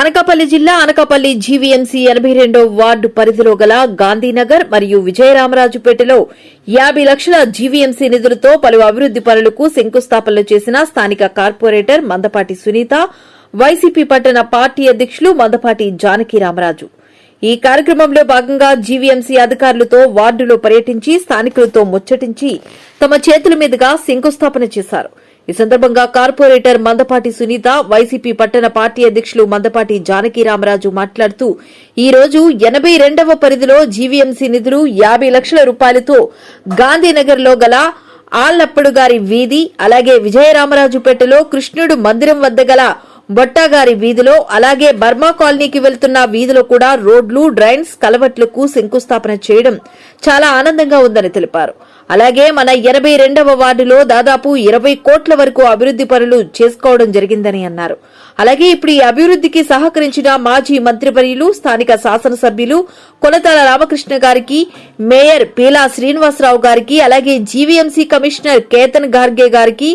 అనకాపల్లి జిల్లా అనకాపల్లి జీవీఎంసీ ఎనభై రెండో వార్డు పరిధిలో గల గాంధీనగర్ మరియు విజయరామరాజుపేటలో యాభై లక్షల జీవీఎంసీ నిధులతో పలు అభివృద్ది పనులకు శంకుస్థాపనలు చేసిన స్థానిక కార్పొరేటర్ మందపాటి సునీత వైసీపీ పట్టణ పార్టీ అధ్యక్షులు మందపాటి జానకి రామరాజు. ఈ కార్యక్రమంలో భాగంగా జీవీఎంసీ అధికారులతో వార్డులో పర్యటించి స్థానికులతో ముచ్చటించి తమ చేతుల మీదుగా శంకుస్థాపన చేశారు. ఈ సందర్భంగా కార్పొరేటర్ మందపాటి సునీత వైసీపీ పట్టణ పార్టీ అధ్యక్షులు మందపాటి జానకి రామరాజు మాట్లాడుతూ ఈ రోజు ఎనభై రెండవ పరిధిలో జీవీఎంసీ నిధులు యాభై లక్షల రూపాయలతో గాంధీనగర్లో గల ఆళ్ళప్పుడు గారి వీధి అలాగే విజయరామరాజుపేటలో కృష్ణుడు మందిరం వద్ద గల బొట్టాగారి వీధిలో అలాగే బర్మా కాలనీకి వెళ్తున్న వీధిలో కూడా రోడ్లు డ్రైన్స్ కలవట్లకు శంకుస్థాపన చేయడం చాలా ఆనందంగా ఉందని తెలిపారు. అలాగే మన ఎనభై రెండవ వార్డులో దాదాపు ఇరవై కోట్ల వరకు అభివృద్ది పనులు చేసుకోవడం జరిగిందని అన్నారు. అలాగే ఇప్పుడు ఈ అభివృద్దికి సహకరించిన మాజీ మంత్రివర్యులు స్థానిక శాసనసభ్యులు కొనతాల రామకృష్ణ గారికి మేయర్ పీలా శ్రీనివాసరావు గారికి అలాగే జీవీఎంసీ కమిషనర్ కేతన్ గార్గే గారికి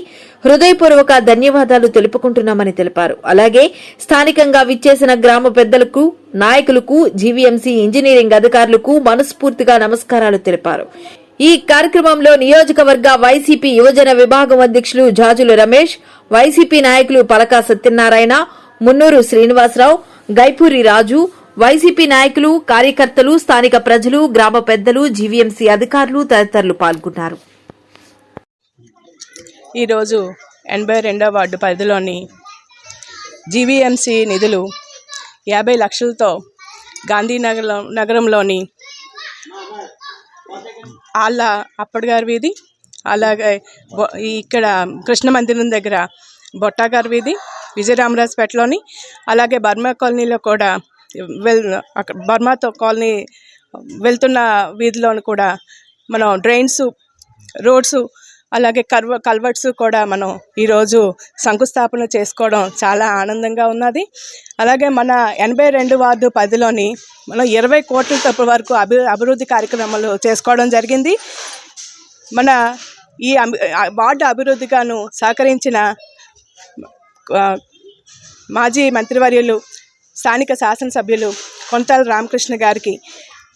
హృదయపూర్వక ధన్యవాదాలు తెలుపుకుంటున్నామని తెలిపారు. అలాగే స్థానికంగా విచ్చేసిన గ్రామ పెద్దలకు నాయకులకు జీవీఎంసీ ఇంజనీరింగ్ అధికారులకు మనస్ఫూర్తిగా నమస్కారాలు తెలిపారు. ఈ కార్యక్రమంలో నియోజకవర్గ వైసీపీ యువజన విభాగం అధ్యక్షులు జాజులు రమేష్ వైసీపీ నాయకులు పలకా సత్యనారాయణ మున్నూరు శ్రీనివాసరావు గైపూరి రాజు వైసీపీ నాయకులు కార్యకర్తలు స్థానిక ప్రజలు గ్రామ పెద్దలు జీవీఎంసీ అధికారులు తదితరులు పాల్గొన్నారు. ఈరోజు ఎనభై రెండవ వార్డు పరిధిలోని జీవీఎంసీ నిధులు యాభై లక్షలతో గాంధీనగర్ నగరంలోని ఆళ్ళ అప్పటిగారి వీధి అలాగే ఇక్కడ కృష్ణ మందిరం దగ్గర బొట్టాగారి వీధి విజయరామరాజపేటలోని అలాగే బర్మా కాలనీలో కూడా వెల్ అక్కడ బర్మాతో కాలనీ వెళ్తున్న వీధిలోని కూడా మనం డ్రైన్స్ రోడ్స్ అలాగే కర్వ కల్వర్ట్స్ కూడా మనం ఈరోజు శంకుస్థాపన చేసుకోవడం చాలా ఆనందంగా ఉన్నది. అలాగే మన ఎనభై రెండు వార్డు పదిలోని మనం ఇరవై కోట్ల తప్పు వరకు అభి అభివృద్ధి కార్యక్రమాలు చేసుకోవడం జరిగింది. మన ఈ వార్డు అభివృద్ధిగాను సహకరించిన మాజీ మంత్రివర్యులు స్థానిక శాసనసభ్యులు కొంతాల రామకృష్ణ గారికి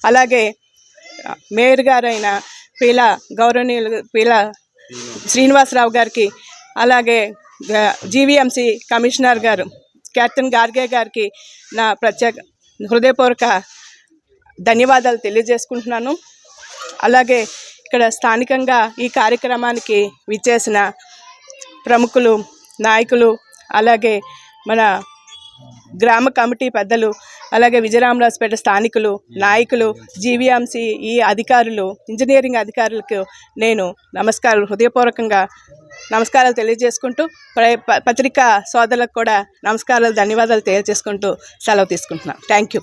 అలాగే మేయర్ గారైన పీల గౌరవనీయులు పీల శ్రీనివాసరావు గారికి అలాగే జీవీఎంసీ కమిషనర్ గారు కెప్టెన్ గార్గే గారికి నా ప్రత్యేక హృదయపూర్వక ధన్యవాదాలు తెలియజేసుకుంటున్నాను. అలాగే ఇక్కడ స్థానికంగా ఈ కార్యక్రమానికి విచ్చేసిన ప్రముఖులు నాయకులు అలాగే మన గ్రామ కమిటీ పెద్దలు అలాగే విజయరామరాజపేట స్థానికులు నాయకులు జీవీఎంసీ ఈ అధికారులు ఇంజనీరింగ్ అధికారులకు నేను నమస్కారం హృదయపూర్వకంగా నమస్కారాలు తెలియజేసుకుంటూ ప్ర- పత్రికా సోదరులకు కూడా నమస్కారాలు ధన్యవాదాలు తెలియజేసుకుంటూ సెలవు తీసుకుంటున్నాను. Thank you.